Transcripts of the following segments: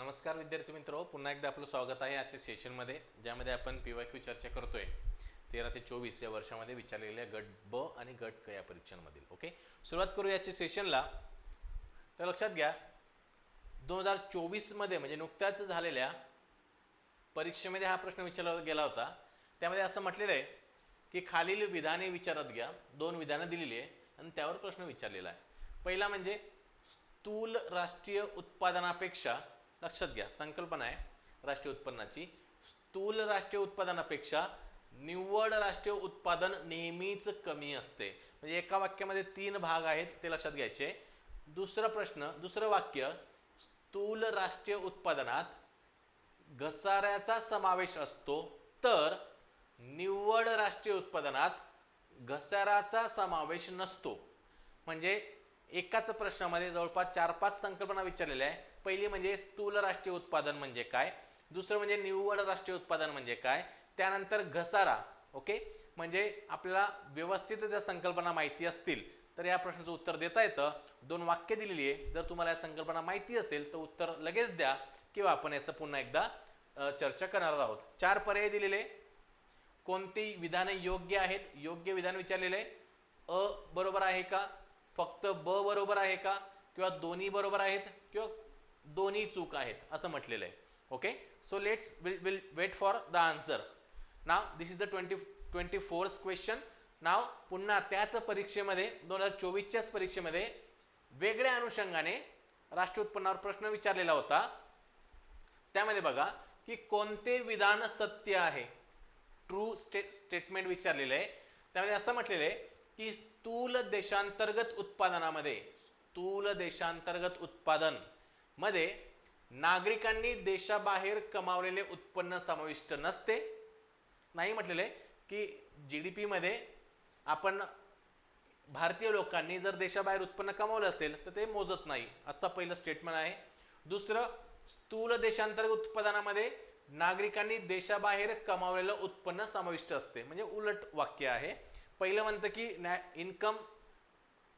नमस्कार विद्यार्थी मित्र पुन्हा एकदा आपलं स्वागत आहे आजच्या सेशनमध्ये ज्यामध्ये आपण पी वाय क्यू चर्चा करतोय. तेरा ते चोवीस या वर्षामध्ये विचारलेल्या गट ब आणि गट क या परीक्षांमधील ओके? सुरुवात करू याच्या सेशनला तर लक्षात घ्या दोन हजार चोवीसमध्ये म्हणजे नुकत्याच झालेल्या परीक्षेमध्ये हा प्रश्न विचारला गेला होता. त्यामध्ये असं म्हटलेलं आहे की खालील विधाने विचारात घ्या दोन विधानं दिलेली आहे आणि त्यावर प्रश्न विचारलेला आहे. पहिला म्हणजे स्थूल राष्ट्रीय उत्पादनापेक्षा लक्षात घ्या संकल्पना आहे राष्ट्रीय उत्पन्नाची. स्थूल राष्ट्रीय उत्पादनापेक्षा निव्वळ राष्ट्रीय उत्पादन नेहमीच कमी असते. म्हणजे एका वाक्यामध्ये तीन भाग आहेत ते लक्षात घ्यायचे. दुसरा प्रश्न दुसरं वाक्य स्थूल राष्ट्रीय उत्पादनात घसाऱ्याचा समावेश असतो तर निव्वळ राष्ट्रीय उत्पादनात घसाऱ्याचा समावेश नसतो. म्हणजे एकाच प्रश्नामध्ये जवळपास चार पाच संकल्पना विचारलेल्या आहे पहिली म्हणजे स्थूल राष्ट्रीय उत्पादन म्हणजे काय? दुसरं म्हणजे निव्वळ राष्ट्रीय उत्पादन म्हणजे काय? त्यानंतर घसारा ओके? म्हणजे आपल्याला व्यवस्थित त्या संकल्पना माहिती असतील तर या प्रश्नाचं उत्तर देता येतं. दोन वाक्य दिलेली आहे. जर तुम्हाला या संकल्पना माहिती असेल तर उत्तर लगेच द्या किंवा आपण याचं पुन्हा एकदा चर्चा करणार आहोत. चार पर्याय दिलेले कोणती विधाने योग्य आहेत? योग्य विधान विचारलेले आहे. अ बरोबर आहे का? फक्त ब बरोबर आहे का? किंवा दोन्ही बरोबर आहेत? किंवा दोन्ही चूक आहेत? असं म्हटलेलं आहे. Okay so let's will will wait for the answer now this is the twenty twenty fourth question now पुन्हा त्याच परीक्षेमध्ये दोन हजार चोवीसच्याच परीक्षेमध्ये वेगळ्या अनुषंगाने राष्ट्रीय उत्पन्नावर प्रश्न विचारलेला होता. त्यामध्ये बघा की कोणते विधान सत्य आहे? ट्रू स्टेट स्टेटमेंट विचारलेलं आहे. त्यामध्ये असं म्हटलेलं आहे की स्थूल देशांतर्गत उत्पादनामध्ये स्थूल देशांतर्गत उत्पादनमध्ये नागरिकांनी देशाबाहेर कमावलेले उत्पन्न समाविष्ट नसते. नाही म्हटलेले की जी डी पीमध्ये आपण भारतीय लोकांनी जर देशाबाहेर उत्पन्न कमावलं असेल तर ते मोजत नाही. असं पहिलं स्टेटमेंट आहे. दुसरं स्थूल देशांतर्गत उत्पादनामध्ये नागरिकांनी देशाबाहेर कमावलेलं उत्पन्न समाविष्ट असते. म्हणजे उलट वाक्य आहे. पहिलं म्हणतं की नॅ इन्कम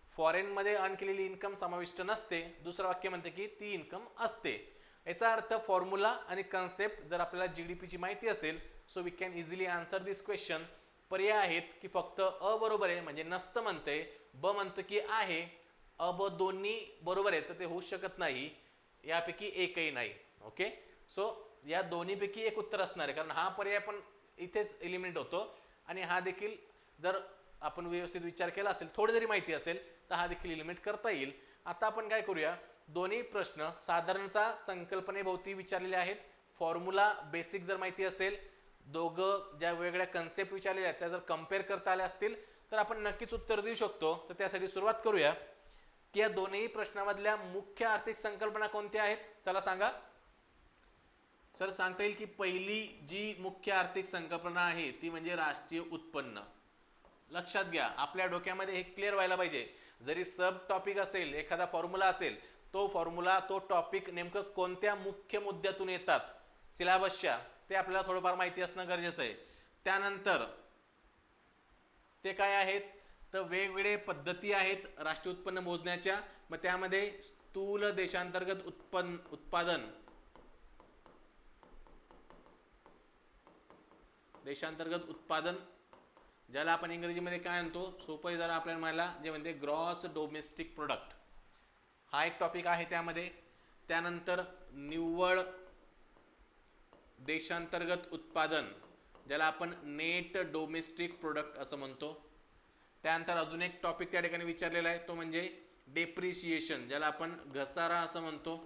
फॉरेनमध्ये अर्न केलेली इन्कम समाविष्ट नसते. दुसरं वाक्य म्हणतं की ती इन्कम असते. याचा अर्थ फॉर्म्युला आणि कन्सेप्ट जर आपल्याला जी डी पीची माहिती असेल so we can easily answer this question पर्याय आहेत की फक्त अ बरोबर आहे म्हणजे नसतं म्हणते ब म्हणतं की आहे अ ब दोन्ही बरोबर आहे तर ते होऊ शकत नाही. यापैकी एकही नाही ओके सो या दोन्हीपैकी एक उत्तर असणार आहे कारण हा पर्याय पण इथेच एलिमिनेट होतो. आणि हा देखील जर आपण व्यवस्थित विचार केला असेल थोडी जरी माहिती असेल तर हा देखील एलिमिनेट करता येईल. आता आपण काय करूया? दोन्ही प्रश्न साधारणतः संकल्पनेभोवती विचारलेले आहेत. फॉर्म्युला बेसिक जर माहिती असेल दोघं ज्या वेगळ्या कन्सेप्ट विचारलेल्या आहेत त्या जर कंपेअर करता आल्या असतील तर आपण नक्कीच उत्तर देऊ शकतो. तर त्यासाठी सुरुवात करूया. की या दोन्ही प्रश्नामधल्या मुख्य आर्थिक संकल्पना कोणत्या आहेत? चला सांगा. सर सांगता येईल की पहिली जी मुख्य आर्थिक संकल्पना आहे ती म्हणजे राष्ट्रीय उत्पन्न. लक्षात घ्या आपल्या डोक्यामध्ये हे क्लिअर व्हायला पाहिजे. जरी सब टॉपिक असेल एखादा फॉर्म्युला असेल तो फॉर्म्युला तो टॉपिक नेमकं कोणत्या मुख्य मुद्द्यातून येतात? सिलेबसच्या ते आपल्याला थोडंफार माहिती असणं गरजेचं आहे. त्यानंतर ते काय आहेत? तर वेगवेगळे पद्धती आहेत राष्ट्रीय उत्पन्न मोजण्याच्या. मग त्यामध्ये स्थूल देशांतर्गत उत्पन्न उत्पादन. देशांतर्गत उत्पादन ज्याला आपण इंग्रजीमध्ये काय म्हणतो? सोपं जरा आपल्याला म्हणायला जे म्हणते ग्रॉस डोमेस्टिक प्रोडक्ट हा एक टॉपिक आहे त्यामध्ये. त्यानंतर निव्वळ देशांतर्गत उत्पादन ज्याला आपण नेट डोमेस्टिक प्रोडक्ट असं म्हणतो. त्यानंतर अजून एक टॉपिक त्या ठिकाणी विचारलेला आहे तो म्हणजे डेप्रिसिएशन ज्याला आपण घसारा असं म्हणतो.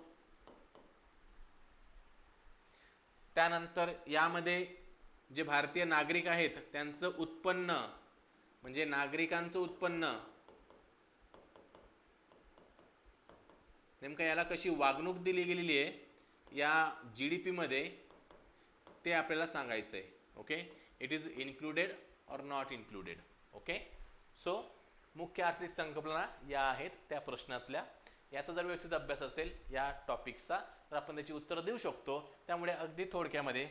त्यानंतर यामध्ये जे भारतीय नागरिक आहेत त्यांचं उत्पन्न म्हणजे नागरिकांचं उत्पन्न नेमकं याला कशी वागणूक दिली गेलेली आहे या जी डी पीमध्ये ते आपल्याला सांगायचं आहे okay it is included or not included okay so मुख्य आर्थिक संकल्पना या आहेत त्या प्रश्नातल्या. याचा जर व्यवस्थित अभ्यास असेल या टॉपिकचा तर आपण त्याची उत्तरं देऊ शकतो. त्यामुळे अगदी थोडक्यामध्ये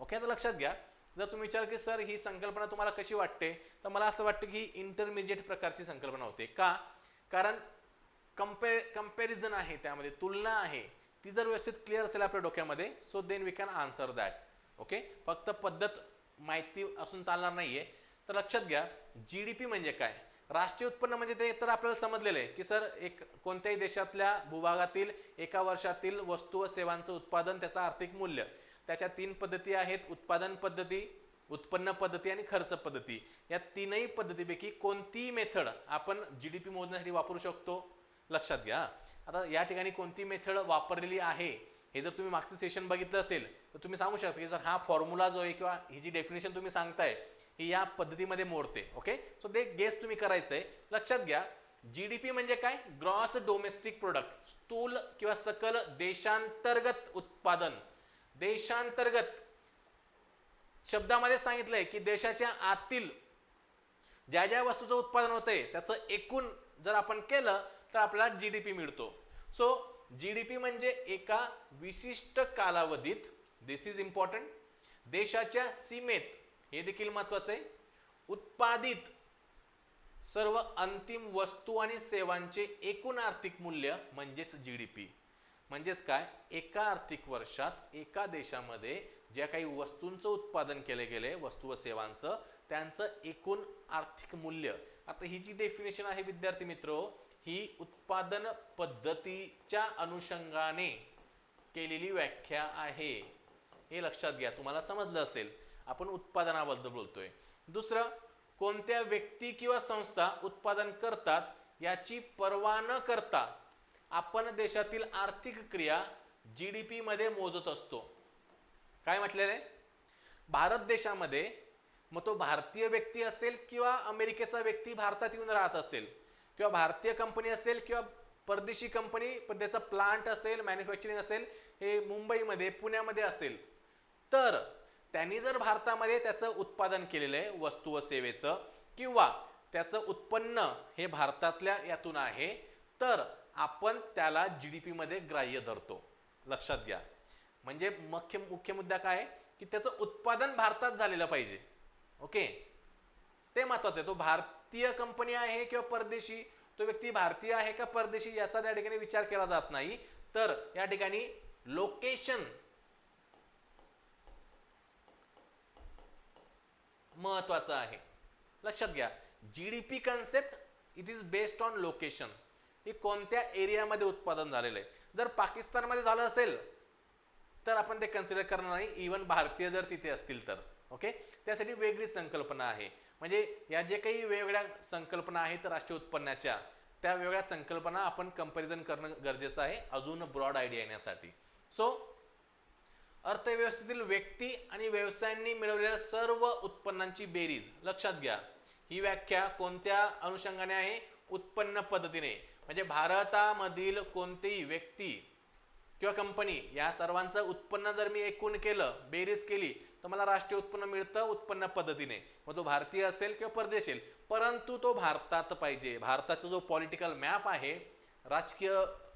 ओके आता लक्षात घ्या. जर तुम्ही विचार की सर ही संकल्पना तुम्हाला कशी वाटते? तर मला असं वाटतं की इंटरमिजिएट प्रकारची संकल्पना होते. का? कारण कम्पे कंपॅरिझन आहे त्यामध्ये तुलना आहे. ती जर व्यवस्थित क्लिअर असेल आपल्या डोक्यामध्ये so then we can answer that okay फक्त पद्धत माहिती असून चालणार नाही आहे तर लक्षात घ्या जी डी पी म्हणजे काय? राष्ट्रीय उत्पन्न म्हणजे ते तर आपल्याला समजलेलं आहे की सर एक कोणत्याही देशातल्या भूभागातील एका वर्षातील वस्तू व सेवांचं उत्पादन त्याचं आर्थिक मूल्य त्याच्या तीन पद्धती आहेत उत्पादन पद्धती उत्पन्न पद्धती आणि खर्च पद्धती. या तीनही पद्धतीपैकी कोणतीही मेथड आपण जी डी पी मोजण्यासाठी वापरू शकतो? लक्षात घ्या. आता या ठिकाणी कोणती मेथड वापरलेली आहे? हे जर तुम्ही मागचं सेशन बघितलं असेल तर तुम्ही सांगू शकता की जर हा फॉर्म्युला जो आहे किंवा ही जी डेफिनेशन तुम्ही सांगताय ही या पद्धतीमध्ये मोडते. ओके सो ते गेस तुम्ही करायचंय. लक्षात घ्या. जीडीपी म्हणजे काय? ग्रॉस डोमेस्टिक प्रोडक्ट स्थूल किंवा सकल देशांतर्गत उत्पादन. देशांतर्गत शब्दामध्ये सांगितलंय की देशाच्या आतील ज्या ज्या वस्तूचं उत्पादन होतंय त्याचं एकूण जर आपण केलं तर आपल्याला जी डी पी मिळतो. सो जी डी पी म्हणजे एका विशिष्ट कालावधीत दिस इज इम्पॉर्टंट देशाच्या सीमेत हे देखील महत्वाचं आहे उत्पादित सर्व अंतिम वस्तू आणि सेवांचे एकूण आर्थिक मूल्य म्हणजेच जी डी पी म्हणजेच काय? एका आर्थिक वर्षात एका देशामध्ये ज्या काही वस्तूंचं उत्पादन केले गेले वस्तू व सेवांचं त्यांचं एकूण आर्थिक मूल्य. आता ही जी डेफिनेशन आहे विद्यार्थी मित्र ही उत्पादन पद्धतीच्या अनुषंगाने केलेली व्याख्या आहे. हे लक्षात घ्या तुम्हाला समजलं असेल. आपण उत्पादनाबद्दल बोलतोय. दुसरं कोणत्या व्यक्ती किंवा संस्था उत्पादन करतात याची पर्वा न करता आपण देशातील आर्थिक क्रिया जी डी पीमध्ये मोजत असतो. काय म्हटलेले भारत देशामध्ये मग तो भारतीय व्यक्ती असेल किंवा अमेरिकेचा व्यक्ती भारतात येऊन राहत असेल किंवा भारतीय कंपनी असेल किंवा परदेशी कंपनी पण त्याचा प्लांट असेल मॅन्युफॅक्चरिंग असेल हे मुंबईमध्ये पुण्यामध्ये असेल. तर त्यांनी जर भारतामध्ये त्याचं उत्पादन केलेलं आहे वस्तू व सेवेचं किंवा त्याचं उत्पन्न हे भारतातल्या यातून आहे तर आपण त्याला जी डी पीमध्ये ग्राह्य धरतो. लक्षात घ्या. म्हणजे मुख्य मुख्य मुद्दा काय आहे? की त्याचं उत्पादन भारतात झालेलं पाहिजे. ओके? ते महत्वाचं आहे. तो भारतीय कंपनी आहे किंवा परदेशी? तो व्यक्ती भारतीय आहे का परदेशी? याचा त्या ठिकाणी विचार केला जात नाही. तर या ठिकाणी लोकेशन महत्वाचं आहे. लक्षात घ्या. G D P concept it is based on location हे कोणत्या एरियामध्ये उत्पादन झालेलं आहे. जर पाकिस्तानमध्ये झालं असेल तर आपण ते कन्सिडर करणार नाही. इवन भारतीय जर तिथे असतील तर. ओके त्यासाठी वेगळी संकल्पना आहे. म्हणजे या जे काही वेगवेगळ्या संकल्पना आहेत राष्ट्रीय उत्पन्नाच्या त्या वेगळ्या संकल्पना आपण कंपॅरिझन करणं गरजेचं आहे. अजून ब्रॉड आयडिया येण्यासाठी. सो अर्थव्यवस्थेतील व्यक्ती आणि व्यवसायांनी मिळवलेल्या सर्व उत्पन्नांची बेरीज लक्षात घ्या. ही व्याख्या कोणत्या अनुषंगाने आहे? उत्पन्न पद्धतीने. म्हणजे भारतामधील कोणतीही व्यक्ती किंवा कंपनी या सर्वांचं उत्पन्न जर मी एकूण केलं बेरीज केली तर मला राष्ट्रीय उत्पन्न मिळतं उत्पन्न पद्धतीने. मग तो भारतीय असेल किंवा परदेश असेल परंतु तो भारतात पाहिजे. भारताचा जो पॉलिटिकल मॅप आहे राजकीय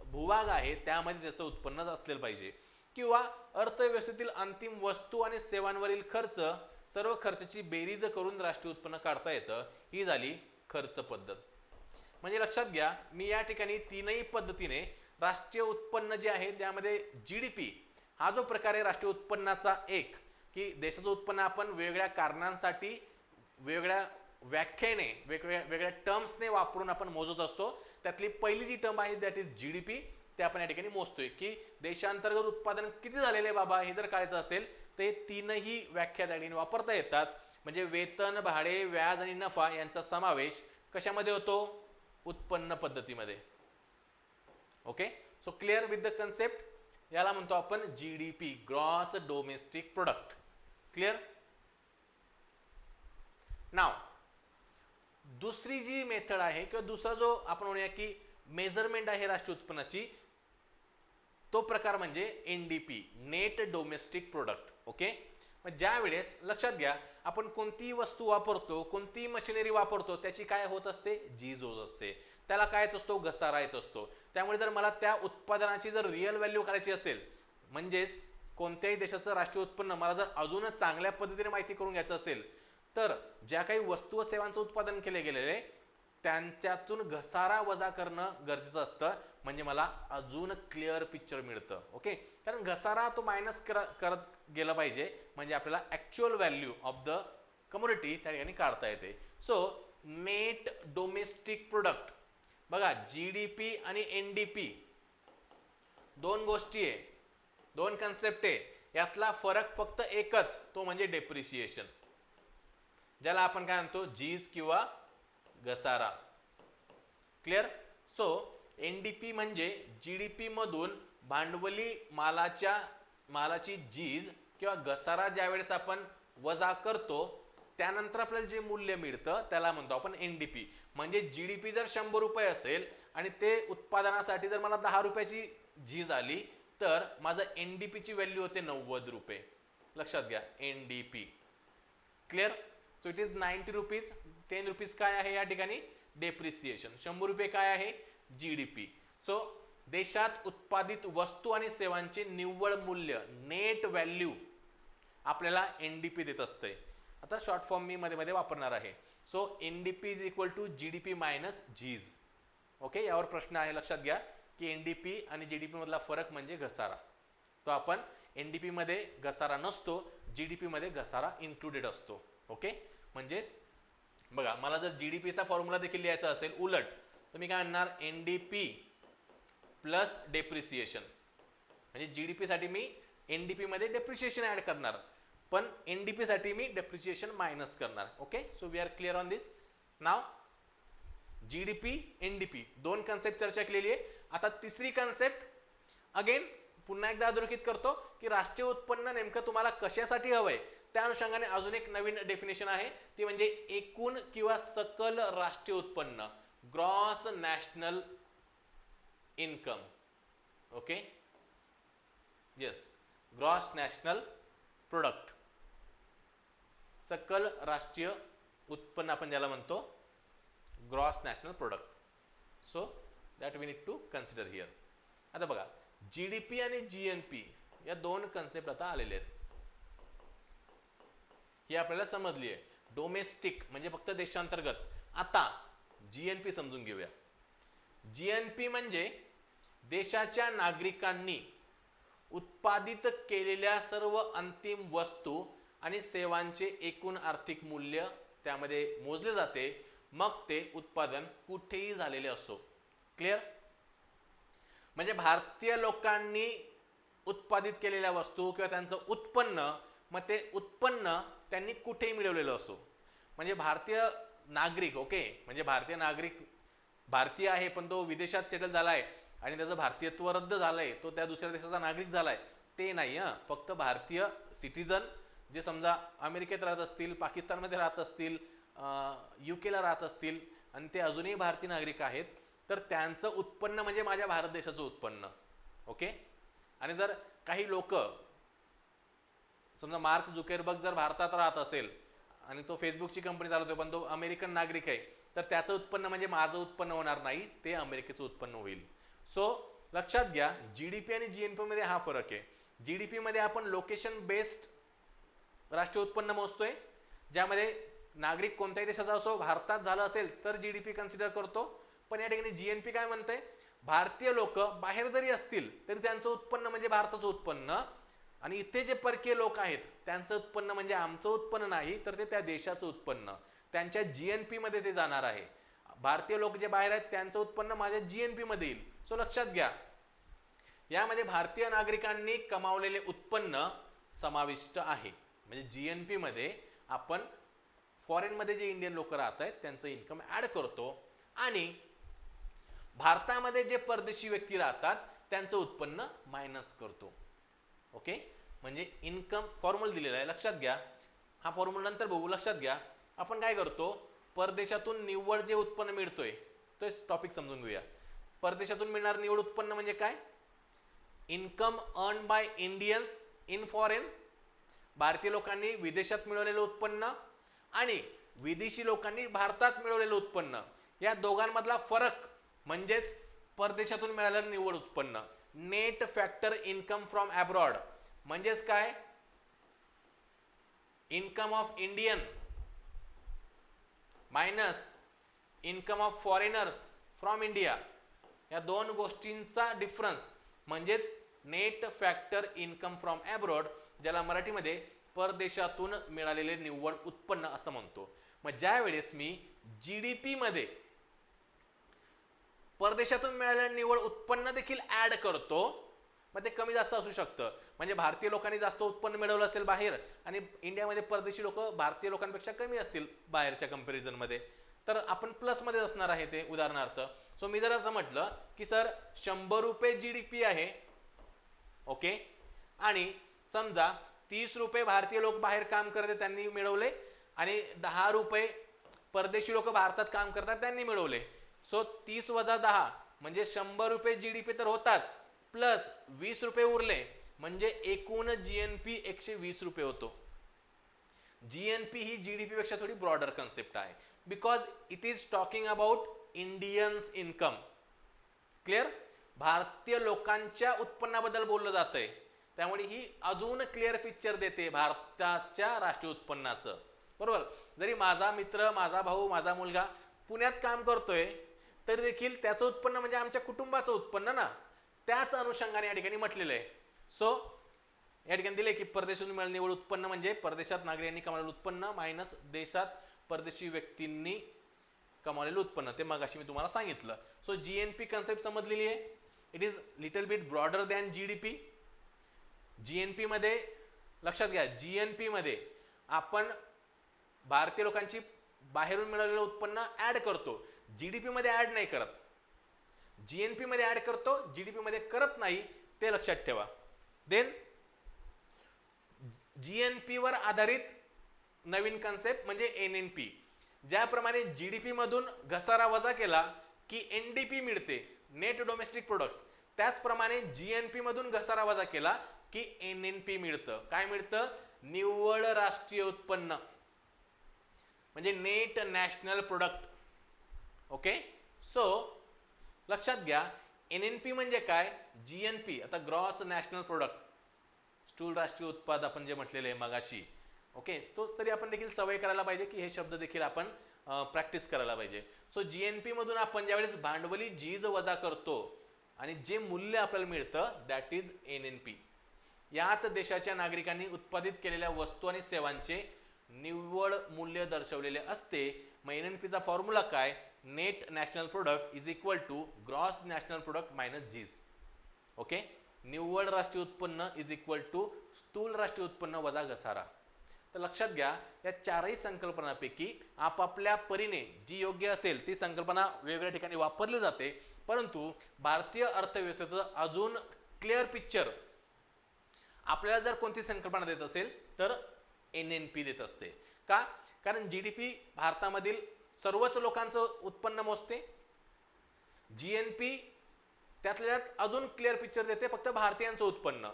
भूभाग आहे त्यामध्ये त्याचं उत्पन्न असलेलं पाहिजे. किंवा अर्थव्यवस्थेतील अंतिम वस्तू आणि सेवांवरील खर्च सर्व खर्चाची बेरीज करून राष्ट्रीय उत्पन्न काढता येतं. ही झाली खर्च पद्धत. म्हणजे लक्षात घ्या मी या ठिकाणी तीनही पद्धतीने राष्ट्रीय उत्पन्न जे आहे त्यामध्ये जी डी पी हा जो प्रकार आहे राष्ट्रीय उत्पन्नाचा एक की देशाचं उत्पन्न आपण वेगवेगळ्या कारणांसाठी वेगळ्या व्याख्येने वेगवेगळ्या वेगळ्या टर्म्सने वापरून आपण मोजत असतो. त्यातली पहिली जी टर्म आहे that is G D P ते आपण या ठिकाणी मोजतोय की देशांतर्गत उत्पादन किती झालेलं आहे बाबा हे जर काढायचं असेल तर हे तीनही व्याख्या त्या ठिकाणी वापरता येतात. म्हणजे वेतन भाडे व्याज आणि नफा यांचा समावेश कशामध्ये होतो? उत्पन्न पद्धतीमध्ये. Okay so clear with the concept याला म्हणतो आपण G D P gross domestic product clear now दुसरी जी मेथड आहे किंवा दुसरा जो आपण म्हणूया की मेजरमेंट आहे राष्ट्रीय उत्पन्नाची तो प्रकार म्हणजे N D P net domestic product okay मग ज्या वेळेस लक्षात घ्या आपण कोणतीही वस्तू वापरतो कोणतीही मशिनरी वापरतो त्याची काय होत असते? झीज होत असते. त्याला काय येत असतो? घसारा येत असतो. त्यामुळे जर मला त्या उत्पादनाची जर रिअल व्हॅल्यू करायची असेल म्हणजेच कोणत्याही देशाचं राष्ट्रीय उत्पन्न मला जर अजूनच चांगल्या पद्धतीने माहिती करून घ्यायचं असेल तर ज्या काही वस्तू व सेवांचं उत्पादन केले गेलेले त्यांच्यातून घसारा वजा करणं गरजेचं असतं. म्हणजे मला अजून क्लिअर पिक्चर मिळतं. ओके कारण घसारा तो मायनस कर करत गेला पाहिजे. म्हणजे आपल्याला actual value of the community त्या ठिकाणी काढता येते. सो नेट डोमेस्टिक प्रोडक्ट बघा जी डी पी आणि एन डी पी दोन गोष्टी आहे. दोन कन्सेप्ट आहे. यातला फरक फक्त एकच. तो म्हणजे डेप्रिसिएशन ज्याला आपण काय म्हणतो? जीज किंवा घसारा. Clear so N D P म्हणजे जी डी पीमधून भांडवली मालाच्या मालाची जीज किंवा घसारा ज्यावेळेस आपण वजा करतो त्यानंतर आपल्याला जे मूल्य मिळतं त्याला म्हणतो आपण एन डी पी म्हणजे जी डी पी जर शंभर रुपये असेल आणि ते उत्पादनासाठी जर मला दहा रुपयाची झीज आली तर माझं एन डी पीची व्हॅल्यू होते नव्वद रुपये. लक्षात घ्या N D P clear so it is ninety rupees ten rupees काय आहे या ठिकाणी? डेप्रिसिएशन शंभर रुपये काय आहे? जी डी पी सो देशात उत्पादित वस्तू आणि सेवांचे निव्वळ मूल्य नेट व्हॅल्यू आपल्याला एन डी पी देत असते आता शॉर्ट फॉर्म मी मध्ये मध्ये वापरणार आहे. So N D P is equal to G D P minus झीज ओके यावर प्रश्न आहे लक्षात घ्या की एन डी पी आणि जी डी पीमधला फरक म्हणजे घसारा. तो आपण एन डी पीमध्ये घसारा नसतो जी डी पीमध्ये घसारा इन्क्लुडेड असतो. ओके म्हणजेच बघा मला जर जी डी पीचा फॉर्म्युला देखील लिहायचा असेल उलट तर मी काय म्हणणार N D P plus depreciation म्हणजे जी डी पीसाठी मी एन डी पीमध्ये डेप्रिसिएशन ॲड करणार. पण एन डी पीसाठी मी डेप्रिसिएशन मायनस करणार. Okay so we are clear on this now G D P N D P दोन कन्सेप्ट चर्चा केलेली आहे. आता तिसरी कन्सेप्ट अगेन पुन्हा एकदा अधोरेखित करतो की राष्ट्रीय उत्पन्न नेमकं तुम्हाला कशासाठी हवं आहे त्या अनुषंगाने अजून एक नवीन डेफिनेशन आहे. ती म्हणजे एकूण किंवा सकल राष्ट्रीय उत्पन्न. Gross national income okay yes gross national product सकल राष्ट्रीय उत्पन्न आपण ज्याला म्हणतो gross national product so that we need to consider here आता बघा जी डी पी आणि जी एन पी या दोन कन्सेप्ट आता आलेले आहेत. ही आपल्याला समजली आहे. डोमेस्टिक म्हणजे फक्त देशांतर्गत. आता जी एन पी समजून घेऊया. जी एन पी म्हणजे देशाच्या नागरिकांनी उत्पादित केलेल्या सर्व अंतिम वस्तू आणि सेवांचे एकूण आर्थिक मूल्य त्यामध्ये मोजले जाते. मग ते उत्पादन कुठेही झालेले असो. क्लिअर म्हणजे भारतीय लोकांनी उत्पादित केलेल्या वस्तू किंवा त्यांचं उत्पन्न मग ते उत्पन्न त्यांनी कुठेही मिळवलेलं असो. म्हणजे भारतीय नागरिक ओके? म्हणजे भारतीय नागरिक भारतीय आहे पण तो विदेशात सेटल झाला आहे आणि त्याचं भारतीयत्व रद्द झालंय तो त्या दुसऱ्या देशाचा नागरिक झाला आहे ते नाही हं. फक्त भारतीय सिटीजन जे समजा अमेरिकेत राहत असतील पाकिस्तानमध्ये राहत असतील यू केला राहत असतील आणि ते अजूनही भारतीय नागरिक आहेत तर त्यांचं उत्पन्न म्हणजे माझ्या भारत देशाचं उत्पन्न ओके? आणि जर काही लोक समजा मार्क झुकेरबर्ग जर भारतात राहत असेल आणि तो फेसबुकची कंपनी चालवतो पण तो अमेरिकन नागरिक आहे तर त्याचं उत्पन्न म्हणजे माझं उत्पन्न होणार नाही ते अमेरिकेचं उत्पन्न होईल. सो लक्षात घ्या जी डी पी आणि जी एन पीमध्ये हा फरक आहे. जी डी पीमध्ये आपण लोकेशन बेस्ड राष्ट्रीय उत्पन्न मोजतोय ज्यामध्ये नागरिक कोणत्याही देशाचा असो भारतात झालं असेल तर जी डी पी कन्सिडर करतो. पण या ठिकाणी जी एन पी काय म्हणते भारतीय लोक बाहेर जरी असतील तरी त्यांचं उत्पन्न म्हणजे भारताचं उत्पन्न. आणि इथे जे परकीय लोक आहेत त्यांचं उत्पन्न म्हणजे आमचं उत्पन्न नाही तर ते त्या देशाचं उत्पन्न. त्यांच्या जी एन पी मध्ये ते जाणार आहे. भारतीय लोक जे बाहेर आहेत त्यांचं उत्पन्न माझ्या जी एन पी मध्ये येईल. सो लक्षात घ्या. यामध्ये भारतीय नागरिकांनी कमावलेले उत्पन्न समाविष्ट आहे. म्हणजे जी एन पी मध्ये आपण फॉरेनमध्ये जे इंडियन लोक राहत आहेत त्यांचं इन्कम ऍड करतो. आणि भारतामध्ये जे परदेशी व्यक्ती राहतात त्यांचं उत्पन्न मायनस करतो. ओके? म्हणजे इन्कम फॉर्म्युला दिलेला आहे. लक्षात घ्या. हा फॉर्म्युला नंतर बघू. लक्षात घ्या. आपण काय करतो? परदेशातून निव्वळ जे उत्पन्न मिळतोय तो टॉपिक समजून घेऊया. परदेशातून मिळणार निव्वळ उत्पन्न म्हणजे काय? Income earn by Indians in foreign भारतीय लोकांनी विदेशात मिळवलेलं उत्पन्न आणि विदेशी लोकांनी भारतात मिळवलेलं उत्पन्न. या दोघांमधला फरक म्हणजेच परदेशातून मिळालेलं निव्वळ उत्पन्न. Net factor income from abroad. म्हणजेच काय? Income of Indian minus income of foreigners from India. या दोन गोष्टींचा डिफरन्स म्हणजेच net factor income from abroad ज्याला मराठीमध्ये परदेशातून मिळालेले निव्वळ उत्पन्न असं म्हणतो. मग ज्यावेळेस मी जी डी पीमध्ये परदेशातून मिळालेलं निव्वळ उत्पन्न देखील ॲड करतो. मग ते कमी जास्त असू शकतं. म्हणजे भारतीय लोकांनी जास्त उत्पन्न मिळवलं असेल बाहेर आणि इंडियामध्ये परदेशी लोक भारतीय लोकांपेक्षा कमी असतील बाहेरच्या कम्पॅरिझनमध्ये तर आपण प्लसमध्ये असणार आहे ते उदाहरणार्थ. सो मी जर असं म्हटलं की सर शंभर रुपये जी डी पी आहे. ओके आणि समजा तीस रुपये भारतीय लोक बाहेर काम करते त्यांनी मिळवले. आणि दहा रुपये परदेशी लोक भारतात काम करतात त्यांनी मिळवले. सो तीस वजा दहा म्हणजे शंभर रुपये जी डी पी तर होताच. प्लस वीस रुपये उरले म्हणजे एकूण जी एन पी एकशे वीस रुपये होतो. जी एन पी ही जी डी पी पेक्षा थोडी ब्रॉडर कन्सेप्ट आहे. Because it is talking about Indians income clear भारतीय लोकांच्या उत्पन्नाबद्दल बोललं जातंय. त्यामुळे ही अजून क्लिअर पिक्चर देते भारताच्या राष्ट्रीय उत्पन्नाचं. बरोबर? जरी माझा मित्र माझा भाऊ माझा मुलगा पुण्यात काम करतोय तरी देखील त्याचं उत्पन्न म्हणजे आमच्या कुटुंबाचं उत्पन्न ना त्याच अनुषंगाने या ठिकाणी म्हटलेलं आहे. सो या ठिकाणी दिले की परदेशातून मिळालेलं निवड उत्पन्न म्हणजे परदेशात नागरिकांनी कमावलेलं उत्पन्न मायनस देशात परदेशी व्यक्तींनी कमावलेलं उत्पन्न. ते मग मी तुम्हाला सांगितलं. So G N P concept समजलेली आहे. It is little bit broader than G D P G N पीमध्ये लक्षात घ्या जी एन पीमध्ये आपण भारतीय लोकांची बाहेरून मिळालेलं उत्पन्न ऍड करतो. जी डी पीमध्ये ऍड नाही करत. जी एन पीमध्ये ऍड करतो जी डी पीमध्ये करत नाही ते लक्षात ठेवा. देन जी एन पीवर आधारित नवीन कन्सेप्ट म्हणजे एन एन पी ज्याप्रमाणे जी डी पीमधून घसारा वजा केला की एन डी पी मिळते नेट डोमेस्टिक प्रोडक्ट त्याचप्रमाणे जी एन पी मधून घसारा वजा केला की एन एन पी मिळतं. काय मिळतं? निव्वळ राष्ट्रीय उत्पन्न. म्हणजे net national product okay so लक्षात घ्या एन एन पी म्हणजे काय? जी एन पी आता ग्रॉस नॅशनल प्रोडक्ट स्थूल राष्ट्रीय उत्पाद आपण जे म्हटलेले आहे मगाशी. ओके तोच तरी आपण देखील सवय करायला पाहिजे की हे शब्द देखील आपण प्रॅक्टिस करायला पाहिजे. सो जी एन पी मधून आपण ज्यावेळेस भांडवली जीज वजा करतो आणि जे मूल्य आपल्याला मिळतं that is N N P यात देशाच्या नागरिकांनी उत्पादित केलेल्या वस्तू आणि सेवांचे निव्वळ मूल्य दर्शवलेले असते. मग एन एन पीचा फॉर्म्युला काय? Net national product is equal to gross national product minus झीज ओके निव्वळ राष्ट्रीय उत्पन्न इज इक्वल टू स्थूल राष्ट्रीय उत्पन्न वजा घसारा. तर लक्षात घ्या या चारही संकल्पनापैकी आपापल्या परीने जी योग्य असेल ती संकल्पना वेगवेगळ्या ठिकाणी वापरली जाते. परंतु भारतीय अर्थव्यवस्थेचं अजून क्लिअर पिक्चर आपल्याला जर कोणती संकल्पना देत असेल तर एन एन पी देत असते. का? कारण जी डी पी भारतामधील सर्वच लोकांचं उत्पन्न मोजते. जी एन पी त्यातल्या त्यात अजून क्लिअर पिक्चर देते फक्त भारतीयांचं उत्पन्न.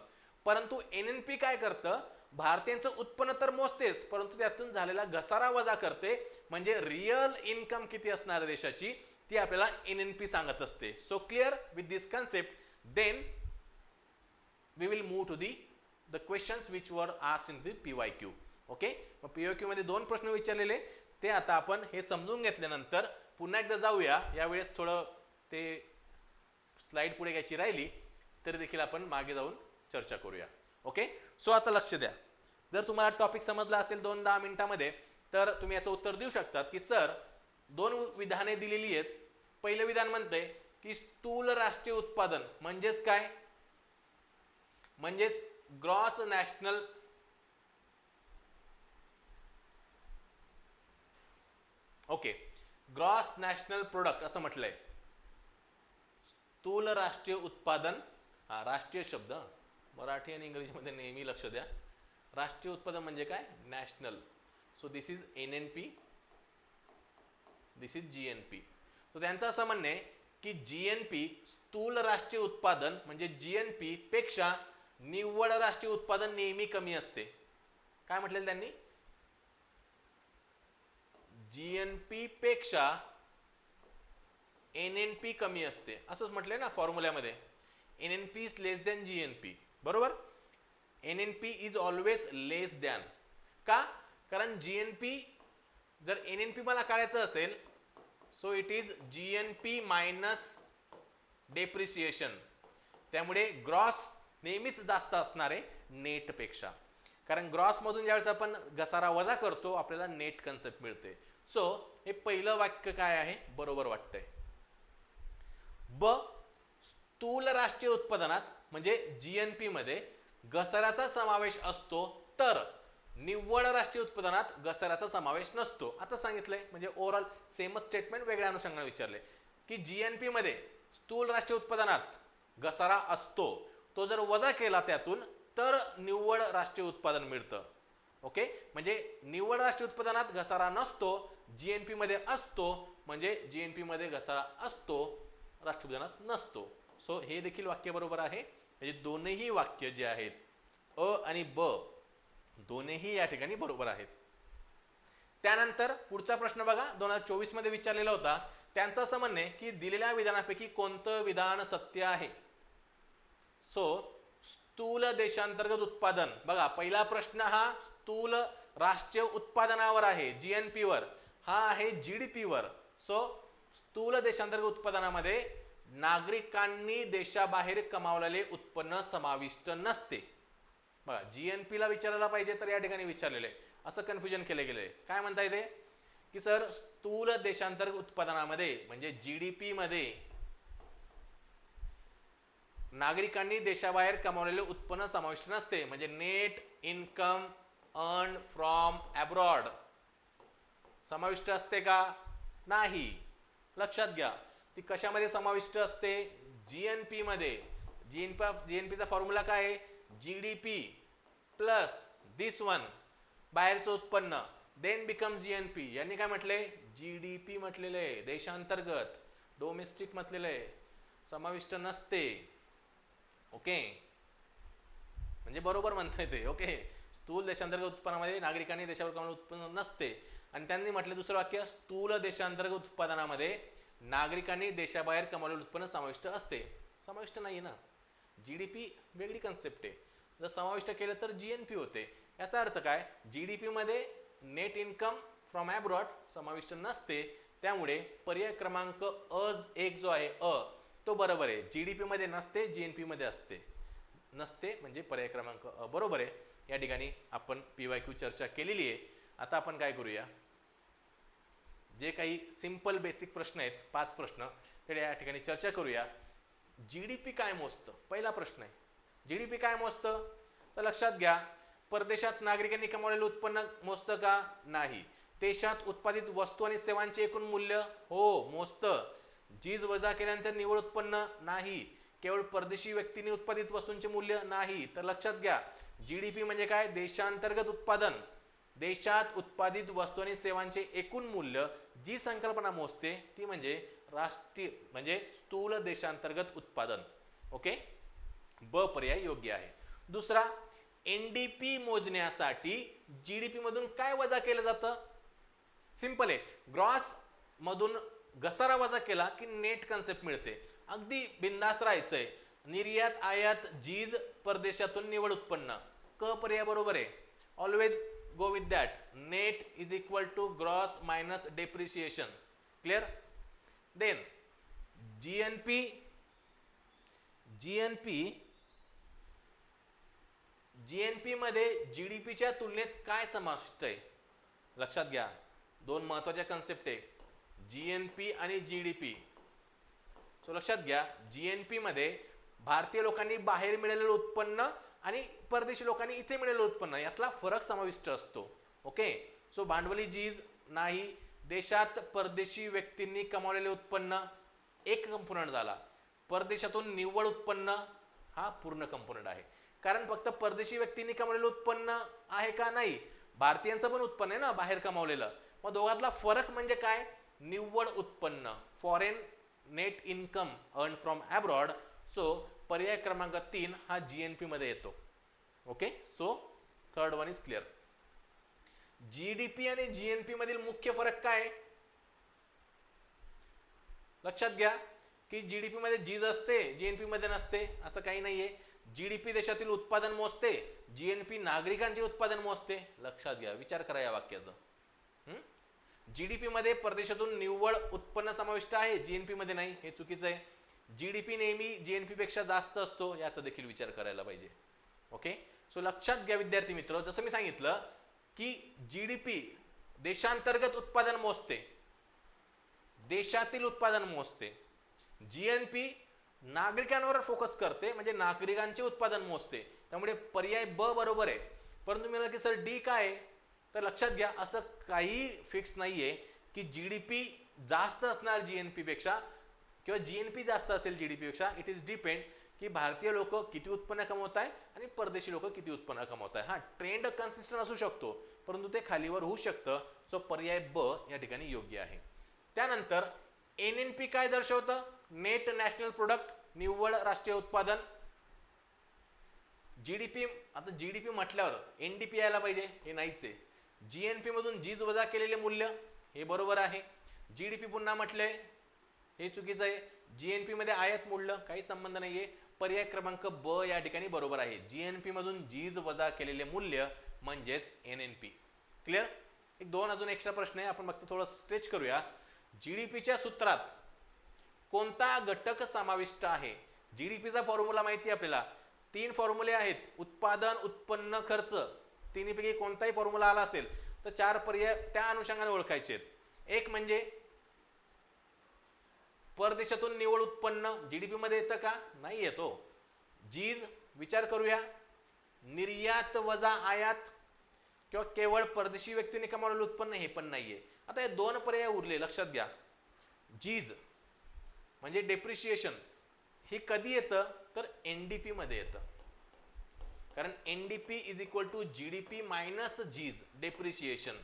परंतु एन एन पी काय करतं? भारतीयांचं उत्पन्न तर मोजतेच परंतु त्यातून झालेला घसारा वजा करते. म्हणजे रिअल इन्कम किती असणार देशाची? ती आपल्याला एन एन पी सांगत असते. So clear with this concept then we will move to the the questions which were asked in the P Y Q okay? मग पी ओ क्यूमध्ये दोन प्रश्न विचारलेले. ते आता आपण हे समजून घेतल्यानंतर पुन्हा एकदा जाऊया. यावेळेस थोडं ते स्लाईड पुढे घ्यायची राहिली तरी देखील आपण मागे जाऊन चर्चा करूया. ओके? सो आता लक्ष द्या. जर तुम्हाला टॉपिक समजला असेल दोन दहा मिनिटामध्ये तर तुम्ही याचं उत्तर देऊ शकतात की सर दोन विधाने दिलेली आहेत. पहिलं विधान म्हणते की स्थूल राष्ट्रीय उत्पादन म्हणजेच काय? म्हणजेच gross national okay. Gross national product असं म्हटलंय. स्थूल राष्ट्रीय उत्पादन हा राष्ट्रीय शब्द मराठी आणि इंग्रजीमध्ये नेहमी लक्ष द्या. राष्ट्रीय उत्पादन म्हणजे काय? National. So this is N N P this is G N P so त्यांचं असं म्हणणं आहे की जी एन पी स्थूल राष्ट्रीय उत्पादन म्हणजे जी एन पी पेक्षा निव्वळ राष्ट्रीय उत्पादन नेहमी कमी असते. काय म्हटलेलं त्यांनी? जी एन पी पेक्षा एन एन पी कमी असते. असंच म्हटलंय ना फॉर्म्युल्यामध्ये N N P is less than G N P बरोबर? N N P is always less than का? कारण जी एन पी जर एन एन पी मला काढायचं असेल so it is G N P minus depreciation त्यामुळे ग्रॉस नेहमीच जास्त असणार आहे नेटपेक्षा कारण ग्रॉसमधून ज्यावेळेस आपण घसारा वजा करतो आपल्याला नेट कन्सेप्ट मिळते. सो हे पहिलं वाक्य काय आहे? बरोबर वाटतंय. ब स्थूल राष्ट्रीय उत्पादनात म्हणजे जीएनपी मध्ये घसाऱ्याचा समावेश असतो तर निव्वळ राष्ट्रीय उत्पादनात घसाऱ्याचा समावेश नसतो. आता सांगितलंय म्हणजे ओव्हरऑल सेमच स्टेटमेंट वेगळ्या अनुषंगाने विचारले की जीएनपी मध्ये स्थूल राष्ट्रीय उत्पादनात घसारा असतो तो जर वजा केला त्यातून तर निव्वळ राष्ट्रीय उत्पादन मिळतं. ओके? म्हणजे निव्वळ राष्ट्रीय उत्पादनात घसारा नसतो जी एन पीमध्ये असतो म्हणजे जी एन पीमध्ये घसारा असतो राष्ट्रविधानात नसतो. सो हे देखील वाक्य बरोबर आहे. म्हणजे दोनही वाक्य जे आहेत अ आणि ब दोन्ही या ठिकाणी बरोबर आहेत. त्यानंतर पुढचा प्रश्न बघा. दोन हजार चोवीसमध्ये विचारलेला होता. त्यांचं असं म्हणणे की दिलेल्या विधानापैकी कोणतं विधान सत्य आहे? सो स्थूल देशांतर्गत उत्पादन. बघा पहिला प्रश्न हा स्थूल राष्ट्रीय उत्पादनावर आहे जी एन वर. हा आहे जी डी पीवर सो स्थूल देशांतर्गत उत्पादनामध्ये नागरिकांनी देशाबाहेर कमावलेले उत्पन्न समाविष्ट नसते. बघा जीएनपी ला विचारायला पाहिजे तर या ठिकाणी विचारलेले. असं कन्फ्युजन केलं गेले. काय म्हणता येते की सर स्थूल देशांतर्गत उत्पादनामध्ये म्हणजे जी डी मध्ये नागरिकांनी देशाबाहेर कमावलेले उत्पन्न समाविष्ट नसते. म्हणजे net income earn from abroad समाविष्ट असते का? नाही. लक्षात घ्या. ती कशामध्ये समाविष्ट असते? जी एन पी मध्ये. एन पीचा फॉर्म्युला काय आहे? G D P plus this one बाहेरचं उत्पन्न. देन बिकम पी यांनी काय म्हटले? जी डी पी म्हटलेलं आहे. देशांतर्गत. डोमेस्टिक म्हटलेलं आहे. समाविष्ट नसते. ओके म्हणजे बरोबर म्हणता येते. ओके स्थूल देशांतर्गत उत्पन्नामध्ये नागरिकांनी देशावर कमावलेलं उत्पन्न नसते. आणि त्यांनी म्हटलं दुसरं वाक्य स्थूल देशांतर्गत उत्पादनामध्ये नागरिकांनी देशाबाहेर कमावलेलं उत्पन्न समाविष्ट असते. समाविष्ट नाही ना? जी डी पी वेगळी कन्सेप्ट आहे. जर समाविष्ट केलं तर जी एन पी होते. याचा अर्थ काय? जी डी पीमध्ये नेट इन्कम फ्रॉम ॲब्रॉड समाविष्ट नसते. त्यामुळे पर्याय क्रमांक अ एक जो आहे अ तो बरोबर आहे. जी डी पीमध्ये नसते जी एन पीमध्ये असते. नसते म्हणजे पर्याय क्रमांक अ. बरोबर आहे. या ठिकाणी आपण पी वाय क्यू चर्चा केलेली आहे. आता आपण काय करूया? जे काही सिंपल बेसिक प्रश्न आहेत पाच प्रश्न ते या ठिकाणी चर्चा करूया. जी डी पी काय मोजतं? पहिला प्रश्न आहे. जी डी पी काय मोजतं? तर लक्षात घ्या परदेशात नागरिकांनी कमावलेलं उत्पन्न मोजतं का? नाही. देशात उत्पादित वस्तू आणि सेवांचे एकूण मूल्य? हो मोजतं. जीज वजा केल्यानंतर निव्वळ उत्पन्न? नाही. केवळ परदेशी व्यक्तीने उत्पादित वस्तूंचे मूल्य? नाही. तर लक्षात घ्या जी डी पी म्हणजे काय? देशांतर्गत उत्पादन. देशात उत्पादित वस्तू आणि सेवांचे एकूण मूल्य जी संकल्पना मोजते ती म्हणजे राष्ट्रीय म्हणजे स्थूल देशांतर्गत उत्पादन. ओके? ब पर्याय योग्य आहे. दुसरा एन डी पी मोजण्यासाठी जी डी मधून काय वजा केलं जातं? सिंपल आहे. ग्रॉस मधून घसारा वजा केला की नेट कन्सेप्ट मिळते. अगदी बिंदास राहायचंय. निर्यात आयात जीज परदेशातून निवड उत्पन्न. क पर्याय बरोबर आहे. Always go with that net is equal to gross minus depreciation. Clear then GNP GNP GNP मध्ये जीडीपीच्या तुलनेत काय समाविष्ट आहे? लक्षात घ्या. दोन महत्त्वाच्या कन्सेप्ट आहे. जीएनपी आणि जीडीपी सो लक्षात घ्या. जीएनपी मध्ये भारतीय लोकांनी बाहेर मिळालेलं उत्पन्न आणि परदेशी लोकांनी इथे मिळेलं उत्पन्न यातला फरक समाविष्ट असतो. ओके सो भांडवली जीज नाही देशात परदेशी व्यक्तींनी कमावलेले उत्पन्न एक कंपोनंट झाला. परदेशातून निव्वळ उत्पन्न हा पूर्ण कंपोनंट आहे. कारण फक्त परदेशी व्यक्तींनी कमावलेलं उत्पन्न आहे का नाही? भारतीयांचं पण उत्पन्न आहे ना बाहेर कमावलेलं. मग दोघातला फरक म्हणजे काय? निव्वळ उत्पन्न foreign net income earn from abroad so पर्याय क्रमांक तीन हा जीएनपी मध्ये येतो. Okay so third one is clear GDP आणि जी एन पी मधील मुख्य फरक काय? लक्षात घ्या की जीडीपी मध्ये जीज असते जीएनपी मध्ये नसते असं काही नाही आहे जीडीपी देशातील उत्पादन मोजते जीएनपी नागरिकांचे उत्पादन मोजते. लक्षात घ्या विचार करा या वाक्याचं. जीडीपी मध्ये परदेशातून निव्वळ उत्पन्न समाविष्ट आहे जीएनपी मध्ये नाही हे चुकीचं आहे. जीडीपी नेहमी जी एनपेक्षा जास्त असतो याचा देखील विचार करायला पाहिजे. ओके सो लक्षात घ्या विद्यार्थी मित्र जसं मी सांगितलं की जीडीपी देशांतर्गत उत्पादन मोजते. देशातील उत्पादन मोजते. जीएनपी नागरिकांवर फोकस करते म्हणजे नागरिकांचे उत्पादन मोजते. त्यामुळे पर्याय ब बरोबर आहे. परंतु मी की सर डी काय आहे? तर लक्षात घ्या असं काही फिक्स नाही आहे की जीडीपी जास्त असणार जी जीएनपी पेक्षा किंवा जी एनपी जास्त असेल जीडीपी पेक्षा इट इज डिपेंड की भारतीय लोक किती उत्पन्न कमवत आहे आणि परदेशी लोक किती उत्पन्न कमवत आहे हा ट्रेंड कन्सिस्टंट असू शकतो परंतु ते खालीवर होऊ शकतं. सो पर्याय ब या ठिकाणी योग्य आहे. त्यानंतर एन एन पी काय दर्शवतं? नेट नॅशनल प्रोडक्ट निव्वळ राष्ट्रीय उत्पादन. जीडीपी आता जी डीपी म्हटल्यावर एनडीपी यायला पाहिजे हे नाहीच आहे. जीएनपी मधून जीज वजा केलेले मूल्य हे बरोबर आहे. जीडीपी पुन्हा म्हटलंय हे चुकीचं आहे. जी एनमध्ये आयात मूल्य काही संबंध नाही आहे पर्याय क्रमांक ब या ठिकाणी बरोबर आहे. जी एन मधून जीज वजा केलेले मूल्य म्हणजेच एन एन पी क्लिअर एक दोन अजून एक्स्ट्रा प्रश्न आहे. आपण फक्त थोडं स्ट्रेच करूया. जी डी पीच्या सूत्रात कोणता घटक समाविष्ट आहे? जी डी पीचा फॉर्म्युला माहिती आहे आपल्याला. तीन फॉर्म्युले आहेत. उत्पादन उत्पन्न खर्च. तिन्हीपैकी कोणताही फॉर्म्युला आला असेल तर चार पर्याय त्या अनुषंगाने ओळखायचे आहेत. एक म्हणजे परदेशातून निव्वळ उत्पन्न जी डी मध्ये येतं का? नाही येतो. जीज विचार करूया. निर्यात वजा आयात किंवा केवळ परदेशी व्यक्तीने कमावलेलं उत्पन्न हे पण नाही आहे आता हे दोन पर्याय उरले लक्षात घ्या. जीज म्हणजे डेप्रिशिएशन हे कधी येतं? तर एन डी मध्ये येतं. कारण N D P is equal to G D P minus जीज depreciation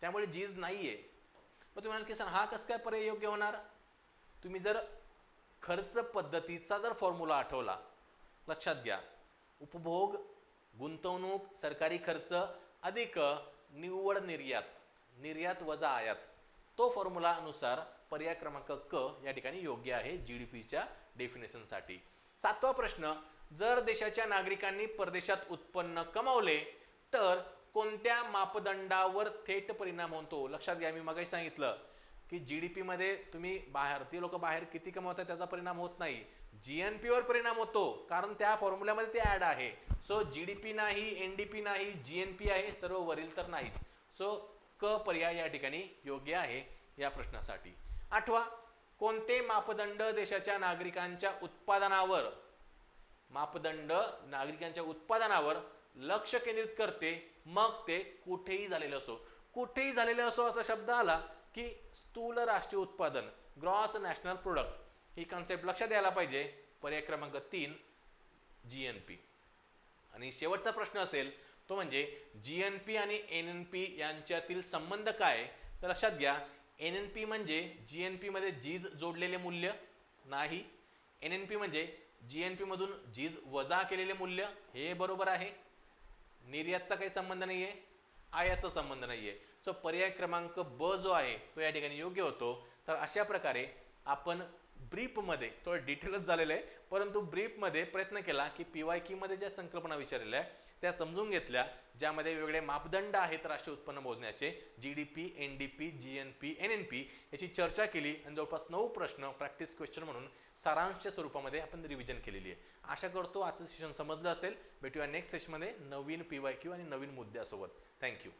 त्यामुळे जीज नाही आहे मग तुम्ही म्हणाल की सर हा कसं काय पर्याय योग्य होणार? तुम्ही जर खर्च पद्धतीचा जर फॉर्म्युला आठवला लक्षात घ्या. उपभोग गुंतवणूक सरकारी खर्च अधिक निव्वळ निर्यात निर्यात वजा आयात तो फॉर्म्युला अनुसार पर्याय क्रमांक क या ठिकाणी योग्य आहे जी डी पीच्या डेफिनेशनसाठी सातवा प्रश्न जर देशाच्या नागरिकांनी परदेशात उत्पन्न कमावले तर कोणत्या मापदंडावर थेट परिणाम होतो? लक्षात घ्या मी मगाही सांगितलं की जी डी पीमध्ये तुम्ही भारतीय लोक बाहेर किती कमवतात त्याचा परिणाम होत नाही. जी एन पीवर परिणाम होतो कारण त्या फॉर्म्युल्यामध्ये ते ऍड आहे. सो जी डी पी नाही एन डी पी नाही जी एन पी आहे सर्व वरील तर नाहीच. सो क पर्याय या ठिकाणी योग्य आहे या प्रश्नासाठी. आठवा कोणते मापदंड देशाच्या नागरिकांच्या उत्पादनावर? मापदंड नागरिकांच्या उत्पादनावर लक्ष केंद्रित करते मग ते कुठेही झालेलं असो. कुठेही झालेलं असो असा शब्द आला की स्थूल राष्ट्रीय उत्पादन ग्रॉस नॅशनल प्रोडक्ट ही कन्सेप्ट लक्षात द्यायला पाहिजे. पर्याय क्रमांक तीन जी एन पी आणि शेवटचा प्रश्न असेल तो म्हणजे जी एन पी आणि एन एन पी यांच्यातील संबंध काय? तर लक्षात घ्या एन एन पी म्हणजे जी एन पी मध्ये जीज जोडलेले मूल्य नाही. एन एन पी म्हणजे जी एन पी मधून जीज वजा केलेले मूल्य हे बरोबर आहे. निर्यातचा काही संबंध नाही आहे आयाचा संबंध नाही आहे सो पर्याय क्रमांक ब जो आहे तो या ठिकाणी योग्य होतो. तर अशा प्रकारे आपण ब्रीफमध्ये थोडं डिटेलच झालेलं आहे परंतु ब्रीफमध्ये प्रयत्न केला की पी वाय कीमध्ये ज्या संकल्पना विचारलेल्या आहे त्या समजून घेतल्या ज्यामध्ये वेगवेगळे मापदंड आहेत राष्ट्रीय उत्पन्न मोजण्याचे G D P N D P G N P N N P याची चर्चा केली आणि जवळपास नऊ प्रश्न प्रॅक्टिस क्वेश्चन म्हणून सारांशच्या स्वरूपामध्ये आपण रिव्हिजन केलेली आहे. आशा करतो आजचं सेशन समजलं असेल. भेटूया नेक्स्ट सेशनमध्ये नवीन पी वाय क्यू आणि नवीन मुद्द्यासोबत. थँक्यू